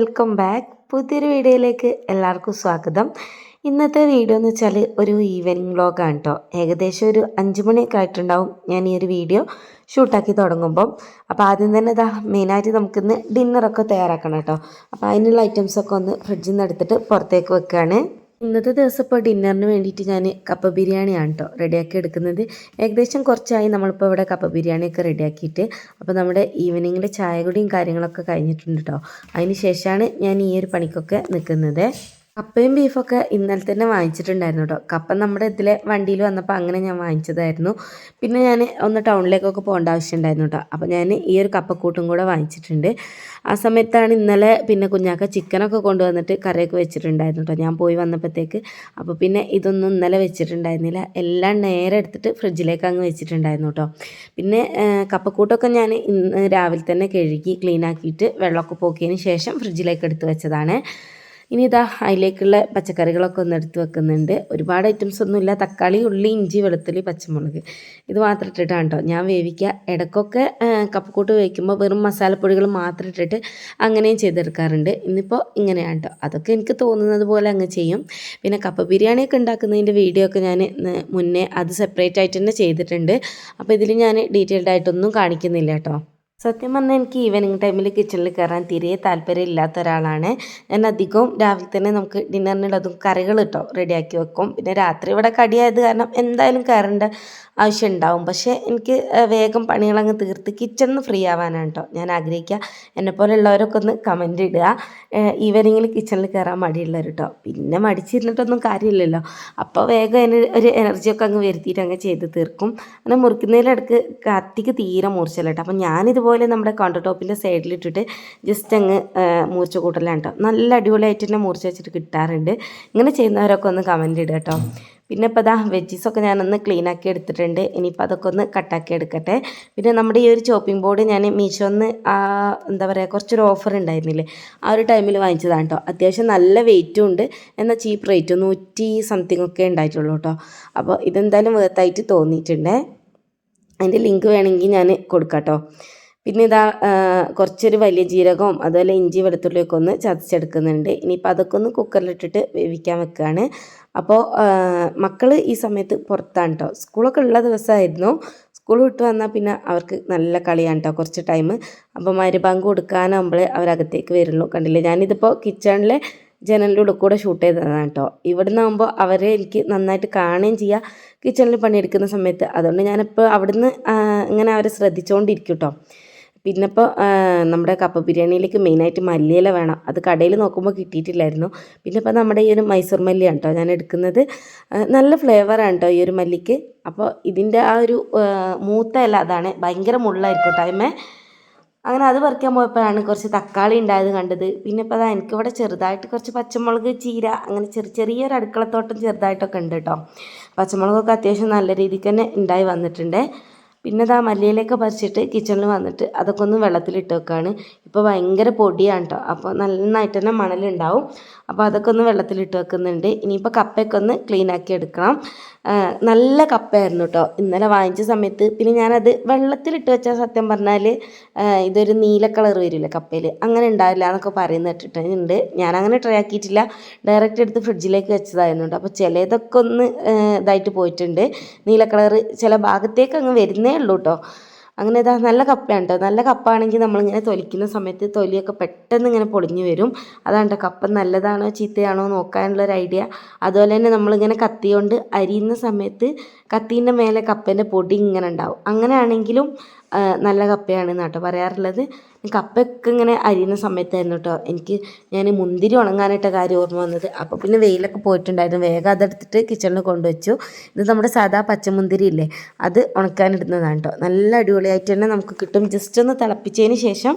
Welcome back. പുതിയൊരു വീഡിയോയിലേക്ക് എല്ലാവർക്കും സ്വാഗതം. ഇന്നത്തെ വീഡിയോ എന്ന് വെച്ചാൽ ഒരു ഈവനിങ് വ്ളോഗാണ് കേട്ടോ. ഏകദേശം ഒരു അഞ്ച് മണിയൊക്കെ ആയിട്ടുണ്ടാവും ഞാൻ ഈ ഒരു വീഡിയോ ഷൂട്ടാക്കി തുടങ്ങുമ്പം. അപ്പോൾ ആദ്യം തന്നെ ഇതാ മെയിനായിട്ട് നമുക്കിന്ന് ഡിന്നറൊക്കെ തയ്യാറാക്കണം കേട്ടോ. അപ്പോൾ അതിനുള്ള ഐറ്റംസൊക്കെ ഒന്ന് ഫ്രിഡ്ജിൽ നിന്ന് എടുത്തിട്ട് പുറത്തേക്ക് വെക്കുകയാണ് ഇന്നത്തെ ദിവസം ഇപ്പോൾ ഡിന്നറിന് വേണ്ടിയിട്ട് ഞാൻ കപ്പ ബിരിയാണിയാണ് കേട്ടോ റെഡിയാക്കി എടുക്കുന്നത്. ഏകദേശം കുറച്ചായി നമ്മളിപ്പോൾ ഇവിടെ കപ്പ ബിരിയാണിയൊക്കെ റെഡിയാക്കിയിട്ട് അപ്പോൾ നമ്മുടെ ഈവനിങ്ങിൽ ചായ കുടിയും കാര്യങ്ങളൊക്കെ കഴിഞ്ഞിട്ടുണ്ട് കേട്ടോ അതിന് ശേഷമാണ് ഞാൻ ഈ ഒരു പണിക്കൊക്കെ നിൽക്കുന്നത്. കപ്പയും ബീഫൊക്കെ ഇന്നലെ തന്നെ വാങ്ങിച്ചിട്ടുണ്ടായിരുന്നു കേട്ടോ. കപ്പ നമ്മുടെ ഇതിലെ വണ്ടിയിൽ വന്നപ്പോൾ അങ്ങനെ ഞാൻ വാങ്ങിച്ചതായിരുന്നു. പിന്നെ ഞാൻ ഒന്ന് ടൗണിലേക്കൊക്കെ പോകേണ്ട ആവശ്യമുണ്ടായിരുന്നു കേട്ടോ. അപ്പോൾ ഞാൻ ഈ ഒരു കപ്പക്കൂട്ടും കൂടെ വാങ്ങിച്ചിട്ടുണ്ട്. ആ സമയത്താണ് ഇന്നലെ പിന്നെ കുഞ്ഞാക്ക ചിക്കനൊക്കെ കൊണ്ടുവന്നിട്ട് കറിയൊക്കെ വെച്ചിട്ടുണ്ടായിരുന്നു കേട്ടോ. ഞാൻ പോയി വന്നപ്പോഴത്തേക്ക് അപ്പോൾ പിന്നെ ഇതൊന്നും ഇന്നലെ വെച്ചിട്ടുണ്ടായിരുന്നില്ല. എല്ലാം നേരെ എടുത്തിട്ട് ഫ്രിഡ്ജിലേക്ക് അങ്ങ് വെച്ചിട്ടുണ്ടായിരുന്നു കേട്ടോ. പിന്നെ കപ്പക്കൂട്ടൊക്കെ ഞാൻ ഇന്ന് രാവിലെ തന്നെ കഴുകി ക്ലീൻ ആക്കിയിട്ട് വെള്ളമൊക്കെ പോക്കിയതിന് ശേഷം ഫ്രിഡ്ജിലേക്ക് എടുത്ത് വെച്ചതാണ്. ഇനി ഇതാ അതിലേക്കുള്ള പച്ചക്കറികളൊക്കെ ഒന്ന് എടുത്ത് വെക്കുന്നുണ്ട്. ഒരുപാട് ഐറ്റംസ് ഒന്നുമില്ല തക്കാളി ഉള്ളി ഇഞ്ചി വെളുത്തുള്ളി പച്ചമുളക്. ഇത് മാത്രം ഇട്ടിട്ടാണ് കേട്ടോ ഞാൻ വേവിക്കുക. ഇടയ്ക്കൊക്കെ കപ്പക്കൂട്ട് വേവിക്കുമ്പോൾ വെറും മസാലപ്പൊടികൾ മാത്രം ഇട്ടിട്ട് അങ്ങനെയും ചെയ്തെടുക്കാറുണ്ട്. ഇന്നിപ്പോൾ ഇങ്ങനെയാണ് കേട്ടോ അതൊക്കെ എനിക്ക് തോന്നുന്നത് പോലെ അങ്ങ് ചെയ്യും. പിന്നെ കപ്പ ബിരിയാണിയൊക്കെ ഉണ്ടാക്കുന്നതിന്റെ വീഡിയോ ഒക്കെ ഞാൻ മുന്നേ അത് സെപ്പറേറ്റ് ആയിട്ട് തന്നെ ചെയ്തിട്ടുണ്ട്. അപ്പോൾ ഇതിൽ ഞാൻ ഡീറ്റെയിൽഡ് ആയിട്ടൊന്നും കാണിക്കുന്നില്ല കേട്ടോ സത്യം പറഞ്ഞാൽ എനിക്ക് ഈവനിങ് ടൈമിൽ കിച്ചണിൽ കയറാൻ തീരെ താല്പര്യം ഇല്ലാത്ത ഒരാളാണ്. ഞാൻ അധികവും രാവിലെ തന്നെ നമുക്ക് ഡിന്നറിനുള്ളതും കറികൾ കേട്ടോ റെഡിയാക്കി വെക്കും. പിന്നെ രാത്രി ഇവിടെ കടിയായത് കാരണം എന്തായാലും കയറേണ്ട ആവശ്യം ഉണ്ടാവും പക്ഷേ എനിക്ക് വേഗം പണികളങ്ങ് തീർത്ത് കിച്ചണിൽ ഫ്രീ ആവാനാണ് കേട്ടോ ഞാൻ ആഗ്രഹിക്കുക എന്നെപ്പോലെ ഉള്ളവരൊക്കെ ഒന്ന് കമന്റ് ഇടുക. ഈവനിങ്ങിൽ കിച്ചണിൽ കയറാൻ മടിയുള്ളവർ കേട്ടോ പിന്നെ മടിച്ചിരുന്നിട്ടൊന്നും കാര്യമില്ലല്ലോ. അപ്പോൾ വേഗം അതിന് ഒരു എനർജിയൊക്കെ അങ്ങ് വരുത്തിയിട്ട് അങ്ങ് ചെയ്ത് തീർക്കും. അങ്ങനെ മുറിക്കുന്നതിലിടക്ക് കത്തിക്ക് തീരെ മൂർച്ചല്ല കേട്ടോ അപ്പോൾ ഞാനിതുപോലെ നമ്മുടെ കൗണ്ടർ ടോപ്പിന്റെ സൈഡിലിട്ടിട്ട് ജസ്റ്റ് അങ്ങ് മൂർച്ച കൂട്ടലാണ് കേട്ടോ നല്ല അടിപൊളിയായിട്ട് തന്നെ മൂർച്ച വെച്ചിട്ട് കിട്ടാറുണ്ട്. ഇങ്ങനെ ചെയ്യുന്നവരൊക്കെ ഒന്ന് കമന്റ് ഇടുക കേട്ടോ പിന്നെ ഇപ്പോൾ അതാ വെജീസൊക്കെ ഞാനൊന്ന് ക്ലീൻ ആക്കി എടുത്തിട്ടുണ്ട്. ഇനിയിപ്പോൾ അതൊക്കെ ഒന്ന് കട്ടാക്കി എടുക്കട്ടെ. പിന്നെ നമ്മുടെ ഈ ഒരു ചോപ്പിംഗ് ബോർഡ് ഞാൻ മീഷോന്ന് എന്താ പറയുക കുറച്ചൊരു ഓഫർ ഉണ്ടായിരുന്നില്ലേ? ആ ഒരു ടൈമിൽ വാങ്ങിച്ചതാണ് കേട്ടോ അത്യാവശ്യം നല്ല വെയിറ്റും ഉണ്ട്. എന്നാൽ ചീപ്പ് റേറ്റ് നൂറ്റി സംതിങ് ഒക്കെ ഉണ്ടായിട്ടുള്ളൂ കേട്ടോ അപ്പോൾ ഇതെന്തായാലും വേർത്തായിട്ട് തോന്നിയിട്ടുണ്ട്. അതിന്റെ ലിങ്ക് വേണമെങ്കിൽ ഞാൻ കൊടുക്കാം പിന്നെ ഇതാ കുറച്ചൊരു വലിയ ജീരകവും അതുപോലെ ഇഞ്ചി വെളുത്തുള്ളിയൊക്കെ ഒന്ന് ചതച്ചെടുക്കുന്നുണ്ട്. ഇനിയിപ്പോൾ അതൊക്കെ ഒന്ന് കുക്കറിലിട്ടിട്ട് വേവിക്കാൻ വെക്കുകയാണ് അപ്പോൾ മക്കൾ ഈ സമയത്ത് പുറത്താണ് കേട്ടോ സ്കൂളൊക്കെ ഉള്ള ദിവസമായിരുന്നു സ്കൂൾ വിട്ട് വന്നാൽ പിന്നെ അവർക്ക് നല്ല കളിയാണ് കേട്ടോ കുറച്ച് ടൈം അപ്പോൾ മരുബാങ്ക് കൊടുക്കാനാകുമ്പോൾ അവരകത്തേക്ക് വരുള്ളൂ. കണ്ടില്ലേ? ഞാനിതിപ്പോൾ കിച്ചണിലെ ഉള്ളിൽ കൂടെ ഷൂട്ട് ചെയ്തതാണ് കേട്ടോ ഇവിടെ നിന്നാകുമ്പോൾ അവരെ എനിക്ക് നന്നായിട്ട് കാണുകയും ചെയ്യാം. കിച്ചണിൽ പണിയെടുക്കുന്ന സമയത്ത്. അതുകൊണ്ട് ഞാനിപ്പോൾ അവിടുന്ന് ഇങ്ങനെ അവരെ ശ്രദ്ധിച്ചുകൊണ്ടിരിക്കും കേട്ടോ പിന്നെ ഇപ്പോൾ നമ്മുടെ കപ്പ ബിരിയാണിയിലേക്ക് മെയിനായിട്ട് മല്ലിയില വേണം. അത് കടയിൽ നോക്കുമ്പോൾ കിട്ടിയിട്ടില്ലായിരുന്നു. പിന്നെ ഇപ്പോൾ നമ്മുടെ ഈ ഒരു മൈസൂർ മല്ലിയാണ് കേട്ടോ ഞാൻ എടുക്കുന്നത്. നല്ല ഫ്ലേവറാണ് കേട്ടോ ഈ ഒരു മല്ലിക്ക്. അപ്പോൾ ഇതിന്റെ ആ ഒരു മൂത്ത ഇല അതാണ് ഭയങ്കര മുള്ളായിരിക്കും ടൈമേ അങ്ങനെ അത് പറിക്കാൻ പോയപ്പോഴാണ് കുറച്ച് തക്കാളി ഉണ്ടായത് കണ്ടത്. പിന്നെ ഇപ്പോൾ അതാ എനിക്കിവിടെ ചെറുതായിട്ട് കുറച്ച് പച്ചമുളക് ചീര അങ്ങനെ ചെറിയ ചെറിയൊരു അടുക്കളത്തോട്ടം ചെറുതായിട്ടൊക്കെ ഉണ്ട് കേട്ടോ പച്ചമുളകൊക്കെ അത്യാവശ്യം നല്ല രീതിക്ക് തന്നെ ഉണ്ടായി വന്നിട്ടുണ്ട്. പിന്നെ ഇതാ മല്ലിയിലൊക്കെ പറിച്ചിട്ട് കിച്ചണിൽ വന്നിട്ട് അതൊക്കെ ഒന്ന് വെള്ളത്തിലിട്ട് വെക്കുകയാണ് ഇപ്പോൾ ഭയങ്കര പൊടിയാണ് കേട്ടോ അപ്പോൾ നന്നായിട്ട് തന്നെ മണലുണ്ടാവും. അപ്പോൾ അതൊക്കെ ഒന്ന് വെള്ളത്തിലിട്ട് വെക്കുന്നുണ്ട്. ഇനിയിപ്പോൾ കപ്പയൊക്കെ ഒന്ന് ക്ലീൻ ആക്കി എടുക്കണം. നല്ല കപ്പയായിരുന്നു കേട്ടോ. ഇന്നലെ വാങ്ങിച്ച സമയത്ത് പിന്നെ ഞാനത് വെള്ളത്തിലിട്ട് വെച്ചാൽ സത്യം പറഞ്ഞാൽ ഇതൊരു നീല കളർ വരില്ല കപ്പയിൽ? അങ്ങനെ ഉണ്ടാവില്ല എന്നൊക്കെ പറയുന്ന കേട്ടിട്ടുണ്ട്. ഞാനങ്ങനെ ട്രൈ ആക്കിയിട്ടില്ല. ഡയറക്റ്റ് എടുത്ത് ഫ്രിഡ്ജിലേക്ക് വെച്ചതായിരുന്നു കേട്ടോ. അപ്പോൾ ചിലതൊക്കെ ഒന്ന് ഇതായിട്ട് പോയിട്ടുണ്ട്. നീല കളർ ചില ഭാഗത്തേക്ക് അങ്ങ് വരുന്നേ ഉള്ളൂ കേട്ടോ. അങ്ങനെ ഇതാ നല്ല കപ്പയാണ് കേട്ടോ നല്ല കപ്പാണെങ്കിൽ നമ്മളിങ്ങനെ തൊലിക്കുന്ന സമയത്ത് തൊലിയൊക്കെ പെട്ടെന്ന് ഇങ്ങനെ പൊളിഞ്ഞു വരും. അതാണ് കേട്ടോ കപ്പ നല്ലതാണോ ചീത്തയാണോ നോക്കാനുള്ള ഒരു ഐഡിയ. അതുപോലെ തന്നെ നമ്മളിങ്ങനെ കത്തി കൊണ്ട് അരിയുന്ന സമയത്ത് കത്തീന്റെ മേലെ കപ്പേന്റെ പൊടി ഇങ്ങനെ ഉണ്ടാവും. അങ്ങനെയാണെങ്കിലും നല്ല കപ്പയാണ് കേട്ടോ പറയാറുള്ളത്. കപ്പയൊക്കെ ഇങ്ങനെ അരിയുന്ന സമയത്തായിരുന്നു കേട്ടോ എനിക്ക് ഞാൻ മുന്തിരി ഉണങ്ങാനായിട്ട കാര്യം ഓർമ്മ വന്നത്. അപ്പോൾ പിന്നെ വെയിലൊക്കെ പോയിട്ടുണ്ടായിരുന്നു. വേഗം അതെടുത്തിട്ട് കിച്ചണിൽ കൊണ്ടുവച്ചു. ഇത് നമ്മുടെ സാധാ പച്ചമുന്തിരി ഇല്ലേ? അത് ഉണക്കാനിടുന്നതാണ് കേട്ടോ നല്ല അടിപൊളിയായിട്ട് തന്നെ നമുക്ക് കിട്ടും. ജസ്റ്റ് ഒന്ന് തിളപ്പിച്ചതിന് ശേഷം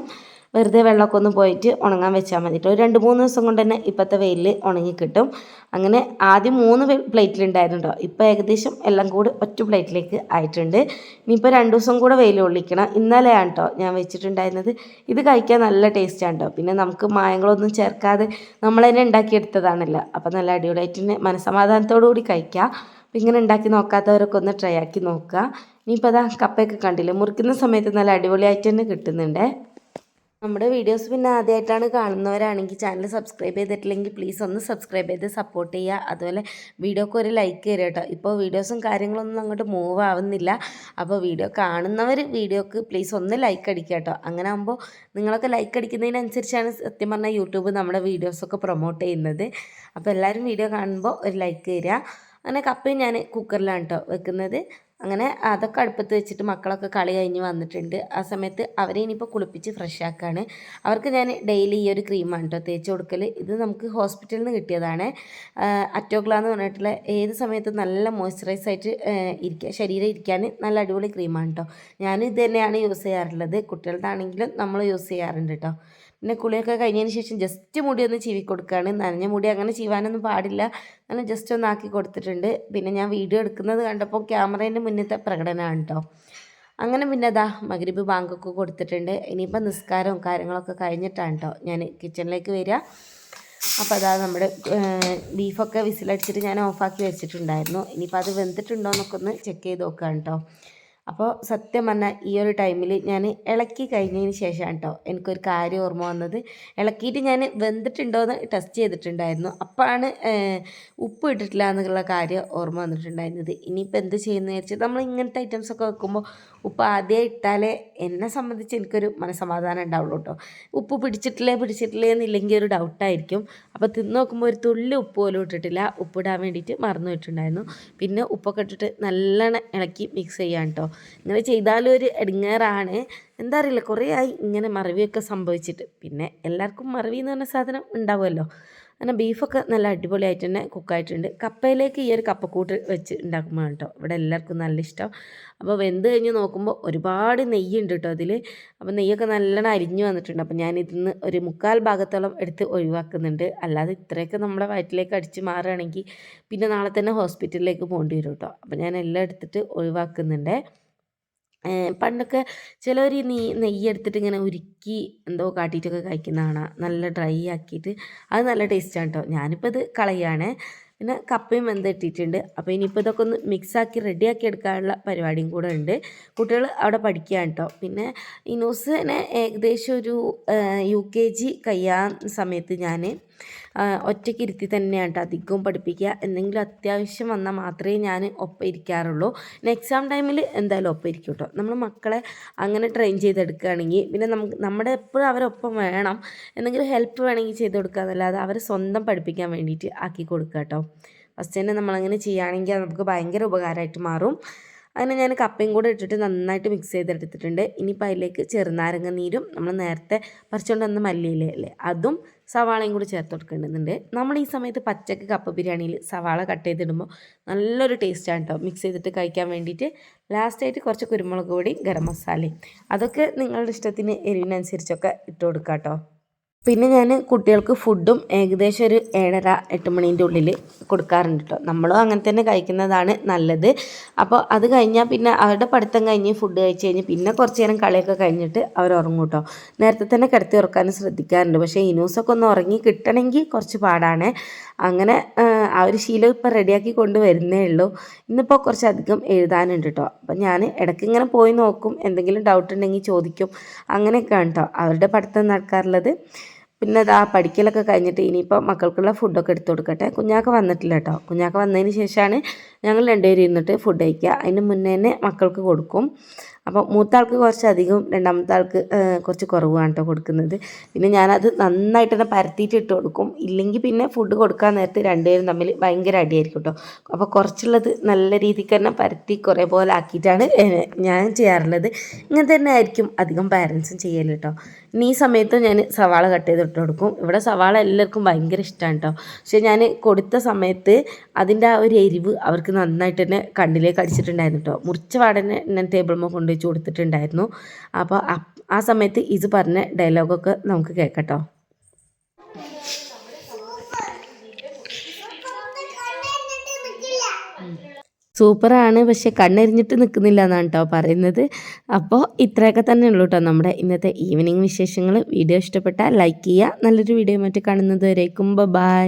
വെറുതെ വെള്ളമൊക്കെ ഒന്ന് പോയിട്ട് ഉണങ്ങാൻ വെച്ചാൽ മതി ഒരു രണ്ട് മൂന്ന് ദിവസം കൊണ്ട് തന്നെ ഇപ്പോഴത്തെ വെയിലിൽ ഉണങ്ങി കിട്ടും. അങ്ങനെ ആദ്യം മൂന്ന് പ്ലേറ്റിലുണ്ടായിരുന്നുണ്ടോ ഇപ്പോൾ ഏകദേശം എല്ലാം കൂടി ഒറ്റ പ്ലേറ്റിലേക്ക് ആയിട്ടുണ്ട്. ഇനിയിപ്പോൾ രണ്ട് ദിവസം കൂടെ വെയിൽ കൊള്ളിക്കണം. ഇന്നലെയാണ് കേട്ടോ ഞാൻ വെച്ചിട്ടുണ്ടായിരുന്നത്. ഇത് കഴിക്കാൻ നല്ല ടേസ്റ്റാണ് കേട്ടോ പിന്നെ നമുക്ക് മായങ്ങളൊന്നും ചേർക്കാതെ നമ്മൾ തന്നെ ഉണ്ടാക്കിയെടുത്തതാണല്ലോ. അപ്പോൾ നല്ല അടിപൊളിയായിട്ട് തന്നെ മനസ്സമാധാനത്തോടു കൂടി കഴിക്കുക അപ്പോൾ ഇങ്ങനെ ഉണ്ടാക്കി നോക്കാത്തവരൊക്കെ ഒന്ന് ട്രൈ ആക്കി നോക്കുക. ഇനിയിപ്പോൾ അതാ കപ്പയൊക്കെ കണ്ടില്ലേ? മുറിക്കുന്ന സമയത്ത് നല്ല അടിപൊളിയായിട്ട് തന്നെ കിട്ടുന്നുണ്ടേ. നമ്മുടെ വീഡിയോസ് പിന്നെ ആദ്യമായിട്ടാണ് കാണുന്നവരാണെങ്കിൽ ചാനൽ സബ്സ്ക്രൈബ് ചെയ്തിട്ടില്ലെങ്കിൽ പ്ലീസ് ഒന്ന് സബ്സ്ക്രൈബ് ചെയ്ത് സപ്പോർട്ട് ചെയ്യുക. അതുപോലെ വീഡിയോക്ക് ഒരു ലൈക്ക് തരിക കേട്ടോ. ഇപ്പോൾ വീഡിയോസും കാര്യങ്ങളൊന്നും അങ്ങോട്ട് മൂവ് ആവുന്നില്ല. അപ്പോൾ വീഡിയോ കാണുന്നവർ വീഡിയോക്ക് പ്ലീസ് ഒന്ന് ലൈക്ക് അടിക്കുക കേട്ടോ. അങ്ങനെ ആകുമ്പോൾ നിങ്ങളൊക്കെ ലൈക്ക് അടിക്കുന്നതിനനുസരിച്ചാണ് സത്യം പറഞ്ഞാൽ യൂട്യൂബ് നമ്മുടെ വീഡിയോസൊക്കെ പ്രൊമോട്ട് ചെയ്യുന്നത്. അപ്പോൾ എല്ലാവരും വീഡിയോ കാണുമ്പോൾ ഒരു ലൈക്ക് തരിക. അങ്ങനെ കപ്പയും ഞാൻ കുക്കറിലാണ് കേട്ടോ വെക്കുന്നത്. അങ്ങനെ അതൊക്കെ അടുപ്പത്ത് വെച്ചിട്ട് മക്കളൊക്കെ കളി കഴിഞ്ഞ് വന്നിട്ടുണ്ട്. ആ സമയത്ത് അവരെ ഇനിയിപ്പോൾ കുളിപ്പിച്ച് ഫ്രഷ് ആക്കുകയാണ് അവർക്ക് ഞാൻ ഡെയിലി ഈ ഒരു ക്രീമാണ് കേട്ടോ തേച്ച് കൊടുക്കൽ ഇത് നമുക്ക് ഹോസ്പിറ്റലിൽ നിന്ന് കിട്ടിയതാണ്. അറ്റോഗ്ല എന്ന് പറഞ്ഞിട്ടുള്ള ഏത് സമയത്തും നല്ല മോയ്സ്ചറൈസ് ആയിട്ട് ഇരിക്കുക ശരീരം ഇരിക്കാൻ നല്ല അടിപൊളി ക്രീമാണ് കേട്ടോ ഞാൻ ഇത് തന്നെയാണ് യൂസ് ചെയ്യാറുള്ളത്. കുട്ടികളുടെ ആണെങ്കിലും നമ്മൾ യൂസ് ചെയ്യാറുണ്ട് കേട്ടോ പിന്നെ കുളിയൊക്കെ കഴിഞ്ഞതിന് ശേഷം ജസ്റ്റ് മുടി ഒന്ന് ചീവി കൊടുക്കുകയാണ് നനഞ്ഞ മുടി അങ്ങനെ ചീവാനൊന്നും പാടില്ല. അങ്ങനെ ജസ്റ്റ് ഒന്ന് ആക്കി കൊടുത്തിട്ടുണ്ട്. പിന്നെ ഞാൻ വീഡിയോ എടുക്കുന്നത് കണ്ടപ്പോൾ ക്യാമറേന്റെ മുന്നത്തെ പ്രകടനമാണ് കേട്ടോ അങ്ങനെ പിന്നെ അതാ മകരിബ് ബാങ്കൊക്കെ കൊടുത്തിട്ടുണ്ട്. ഇനിയിപ്പോൾ നിസ്കാരവും കാര്യങ്ങളൊക്കെ കഴിഞ്ഞിട്ടാണ് കേട്ടോ ഞാൻ കിച്ചണിലേക്ക് വരിക. അപ്പോൾ അതാ നമ്മുടെ ബീഫൊക്കെ വിസിലടിച്ചിട്ട് ഞാൻ ഓഫാക്കി വെച്ചിട്ടുണ്ടായിരുന്നു. ഇനിയിപ്പോൾ അത് വെന്തിട്ടുണ്ടോ എന്നൊക്കെ ഒന്ന് ചെക്ക് ചെയ്ത് നോക്കാം കേട്ടോ അപ്പോൾ സത്യം പറഞ്ഞാൽ ഈ ഒരു ടൈമിൽ ഞാൻ ഇളക്കി കഴിഞ്ഞതിന് ശേഷമാണ് കേട്ടോ എനിക്കൊരു കാര്യം ഓർമ്മ വന്നത്. ഇളക്കിയിട്ട് ഞാൻ വെന്തിട്ടുണ്ടോ എന്ന് ടെസ്റ്റ് ചെയ്തിട്ടുണ്ടായിരുന്നു. അപ്പോഴാണ് ഉപ്പ് ഇട്ടിട്ടില്ല എന്നുള്ള കാര്യം ഓർമ്മ വന്നിട്ടുണ്ടായിരുന്നത്. ഇനിയിപ്പോൾ എന്ത് ചെയ്യുന്നത് വെച്ചാൽ നമ്മൾ ഇങ്ങനത്തെ ഐറ്റംസൊക്കെ വെക്കുമ്പോൾ ഉപ്പ് ആദ്യം ഇട്ടാലേ എന്നെ സംബന്ധിച്ച് എനിക്കൊരു മനസമാധാനം ഉണ്ടാവുള്ളൂ കേട്ടോ ഉപ്പ് പിടിച്ചിട്ടില്ലേ പിടിച്ചിട്ടില്ലേ എന്നില്ലെങ്കിൽ ഒരു ഡൗട്ടായിരിക്കും അപ്പോൾ തിന്ന് നോക്കുമ്പോൾ ഒരു തുള്ളി ഉപ്പ് പോലും ഇട്ടിട്ടില്ല. ഉപ്പിടാൻ വേണ്ടിയിട്ട് മറന്നു വിട്ടിട്ടുണ്ടായിരുന്നു പിന്നെ ഉപ്പൊക്കെ ഇട്ടിട്ട് നല്ലോണം ഇളക്കി മിക്സ് ചെയ്യാൻ കേട്ടോ ഇങ്ങനെ ചെയ്താലും ഒരു ഇടങ്ങേറാണ് എന്താ അറിയില്ല കുറേ ആയി ഇങ്ങനെ മറവിയൊക്കെ സംഭവിച്ചിട്ട്. പിന്നെ എല്ലാവർക്കും മറവി എന്ന് പറഞ്ഞ സാധനം ഉണ്ടാവുമല്ലോ. അങ്ങനെ ബീഫൊക്കെ നല്ല അടിപൊളിയായിട്ട് തന്നെ കുക്കായിട്ടുണ്ട്. കപ്പയിലേക്ക് ഈ ഒരു കപ്പക്കൂട്ട് വെച്ച് ഉണ്ടാക്കുമ്പോൾ കേട്ടോ ഇവിടെ എല്ലാവർക്കും നല്ല ഇഷ്ടം. അപ്പോൾ വെന്ത് കഴിഞ്ഞ് നോക്കുമ്പോൾ ഒരുപാട് നെയ്യുണ്ട് കേട്ടോ അതിൽ അപ്പോൾ നെയ്യൊക്കെ നല്ലോണം അരിഞ്ഞു വന്നിട്ടുണ്ട്. അപ്പോൾ ഞാൻ ഇതിന്ന് ഒരു മുക്കാൽ ഭാഗത്തോളം എടുത്ത് ഒഴിവാക്കുന്നുണ്ട്. അല്ലാതെ ഇത്രയൊക്കെ നമ്മുടെ വയറ്റിലേക്ക് അടിച്ച് മാറുകയാണെങ്കിൽ പിന്നെ നാളെ തന്നെ ഹോസ്പിറ്റലിലേക്ക് പോകേണ്ടി വരും കേട്ടോ. അപ്പോൾ ഞാൻ എല്ലാം എടുത്തിട്ട് ഒഴിവാക്കുന്നുണ്ട്. പണ്ടൊക്കെ ചിലവർ ഈ നെയ്യ് എടുത്തിട്ട് ഇങ്ങനെ ഉരുക്കി എന്തോ കാട്ടിയിട്ടൊക്കെ കഴിക്കുന്ന കാണാം നല്ല ഡ്രൈ ആക്കിയിട്ട് അത് നല്ല ടേസ്റ്റാണ് കേട്ടോ ഞാനിപ്പോൾ ഇത് കളയാണ് പിന്നെ കപ്പയും വെന്തിട്ടിട്ടുണ്ട് അപ്പോൾ ഇനിയിപ്പോൾ ഇതൊക്കെ ഒന്ന് മിക്സാക്കി റെഡിയാക്കി എടുക്കാനുള്ള പരിപാടിയും കൂടെ ഉണ്ട്. കുട്ടികൾ അവിടെ പഠിക്കുകയാണ് കേട്ടോ പിന്നെ ഇനോസിനെ ഏകദേശം ഒരു യു കെ ജി കഴിയാൻ സമയത്ത് ഞാൻ ഒറ്റയ്ക്ക് ഇരുത്തി തന്നെയാണ് കേട്ടോ അധികവും പഠിപ്പിക്കുക. എന്തെങ്കിലും അത്യാവശ്യം വന്നാൽ മാത്രമേ ഞാൻ ഒപ്പം ഇരിക്കാറുള്ളൂ. എക്സാം ടൈമിൽ എന്തായാലും ഒപ്പം ഇരിക്കും കേട്ടോ. നമ്മൾ മക്കളെ അങ്ങനെ ട്രെയിൻ ചെയ്തെടുക്കുകയാണെങ്കിൽ പിന്നെ നമുക്ക് നമ്മുടെ എപ്പോഴും അവരൊപ്പം വേണം. എന്തെങ്കിലും ഹെൽപ്പ് വേണമെങ്കിൽ ചെയ്ത് കൊടുക്കുക. എന്നല്ലാതെ അവരെ സ്വന്തം പഠിപ്പിക്കാൻ വേണ്ടിയിട്ട് ആക്കി കൊടുക്കുക കേട്ടോ. ഫസ്റ്റ് തന്നെ നമ്മളങ്ങനെ ചെയ്യുകയാണെങ്കിൽ നമുക്ക് ഭയങ്കര ഉപകാരമായിട്ട് മാറും. അങ്ങനെ ഞാൻ കപ്പയും കൂടെ ഇട്ടിട്ട് നന്നായിട്ട് മിക്സ് ചെയ്തെടുത്തിട്ടുണ്ട്. ഇനിയിപ്പോൾ അതിലേക്ക് ചെറുനാരങ്ങ നീരും നമ്മൾ നേരത്തെ പറിച്ചുകൊണ്ട് വന്ന മല്ലിയില അല്ലേ അതും സവാളയും കൂടി ചേർത്ത് കൊടുക്കേണ്ടതുണ്ട്. നമ്മൾ ഈ സമയത്ത് പച്ചക്ക് കപ്പ ബിരിയാണിയിൽ സവാള കട്ട് ചെയ്തിടുമ്പോൾ നല്ലൊരു ടേസ്റ്റാണ് കേട്ടോ മിക്സ് ചെയ്തിട്ട് കഴിക്കാൻ വേണ്ടിയിട്ട് ലാസ്റ്റായിട്ട് കുറച്ച് കുരുമുളക് പൊടി ഗരം മസാലയും. അതൊക്കെ നിങ്ങളുടെ ഇഷ്ടത്തിന് എരിവിനനുസരിച്ചൊക്കെ ഇട്ട് കൊടുക്കാം കേട്ടോ പിന്നെ ഞാൻ കുട്ടികൾക്ക് ഫുഡും ഏകദേശം ഒരു ഏഴര എട്ട് മണീന്റെ ഉള്ളിൽ കൊടുക്കാറുണ്ട് കേട്ടോ നമ്മളും അങ്ങനെ തന്നെ കഴിക്കുന്നതാണ് നല്ലത്. അപ്പോൾ അത് കഴിഞ്ഞാൽ പിന്നെ അവരുടെ പഠിത്തം കഴിഞ്ഞ് ഫുഡ് കഴിച്ച് കഴിഞ്ഞ് പിന്നെ കുറച്ച് നേരം കളിയൊക്കെ കഴിഞ്ഞിട്ട് അവർ ഉറങ്ങും കേട്ടോ നേരത്തെ തന്നെ കിടത്തി ഉറക്കാനും ശ്രദ്ധിക്കാറുണ്ട്. പക്ഷേ ഇനൂസൊക്കെ ഒന്ന് ഉറങ്ങി കിട്ടണമെങ്കിൽ കുറച്ച് പാടാണ്. അങ്ങനെ ആ ഒരു ശീലം ഇപ്പോൾ റെഡിയാക്കി കൊണ്ട് വരുന്നേ ഉള്ളൂ. ഇന്നിപ്പോൾ കുറച്ചധികം എഴുതാനുണ്ട് കേട്ടോ അപ്പം ഞാൻ ഇടയ്ക്ക് ഇങ്ങനെ പോയി നോക്കും. എന്തെങ്കിലും ഡൗട്ട് ഉണ്ടെങ്കിൽ ചോദിക്കും. അങ്ങനെയൊക്കെയാണ് കേട്ടോ അവരുടെ പഠിത്തം നടക്കാറുള്ളത്. പിന്നെ ഇതാ പഠിക്കലൊക്കെ കഴിഞ്ഞിട്ട് ഇനിയിപ്പോൾ മക്കൾക്കുള്ള ഫുഡൊക്കെ എടുത്തു കൊടുക്കട്ടെ. കുഞ്ഞാക്ക വന്നിട്ടില്ല കേട്ടോ കുഞ്ഞാക്ക വന്നതിന് ശേഷമാണ് ഞങ്ങൾ രണ്ടുപേരും ഇരുന്നിട്ട് ഫുഡ് കഴിക്കുക അതിന് മുന്നേ തന്നെ മക്കൾക്ക് കൊടുക്കും. അപ്പോൾ മൂത്ത ആൾക്ക് കുറച്ചധികം രണ്ടാമത്തെ ആൾക്ക് കുറച്ച് കുറവാണ് കേട്ടോ കൊടുക്കുന്നത്. പിന്നെ ഞാനത് നന്നായിട്ട് തന്നെ പരത്തിയിട്ട് ഇട്ട് കൊടുക്കും. ഇല്ലെങ്കിൽ പിന്നെ ഫുഡ് കൊടുക്കാൻ നേരത്തെ രണ്ടുപേരും തമ്മിൽ ഭയങ്കര അടിയായിരിക്കും കേട്ടോ അപ്പോൾ കുറച്ചുള്ളത് നല്ല രീതിക്ക് തന്നെ പരത്തി കുറേ പോലെ ആക്കിയിട്ടാണ് ഞാൻ ചെയ്യാറുള്ളത്. ഇങ്ങനെ തന്നെ ആയിരിക്കും അധികം പാരൻസും ചെയ്യൽ കേട്ടോ ഇനി ഈ സമയത്ത് ഞാൻ സവാള കട്ട് ചെയ്തിട്ട് കൊടുക്കും. ഇവിടെ സവാള എല്ലാവർക്കും ഭയങ്കര ഇഷ്ടമാണ് കേട്ടോ പക്ഷേ ഞാൻ കൊടുത്ത സമയത്ത് അതിന്റെ ആ ഒരു എരിവ് അവർക്ക് നന്നായിട്ട് തന്നെ കണ്ണിലേക്ക് അടിച്ചിട്ടുണ്ടായിരുന്നു കേട്ടോ മുറിച്ച പാടനെ ഞാൻ ടേബിൾമ കൊണ്ടുവച്ച് കൊടുത്തിട്ടുണ്ടായിരുന്നു. അപ്പോൾ ആ സമയത്ത് ഇത് പറഞ്ഞ ഡയലോഗൊക്കെ നമുക്ക് കേൾക്കട്ടോ. സൂപ്പറാണ് പക്ഷെ കണ്ണെരിഞ്ഞിട്ട് നിൽക്കുന്നില്ല എന്നാണ് കേട്ടോ പറയുന്നത്. അപ്പോൾ ഇത്രയൊക്കെ തന്നെ ഉള്ളൂ കേട്ടോ നമ്മുടെ ഇന്നത്തെ ഈവനിങ് വിശേഷങ്ങൾ വീഡിയോ ഇഷ്ടപ്പെട്ടാൽ ലൈക്ക് ചെയ്യുക നല്ലൊരു വീഡിയോ മറ്റു കാണുന്നത് വരേക്കും. ബൈ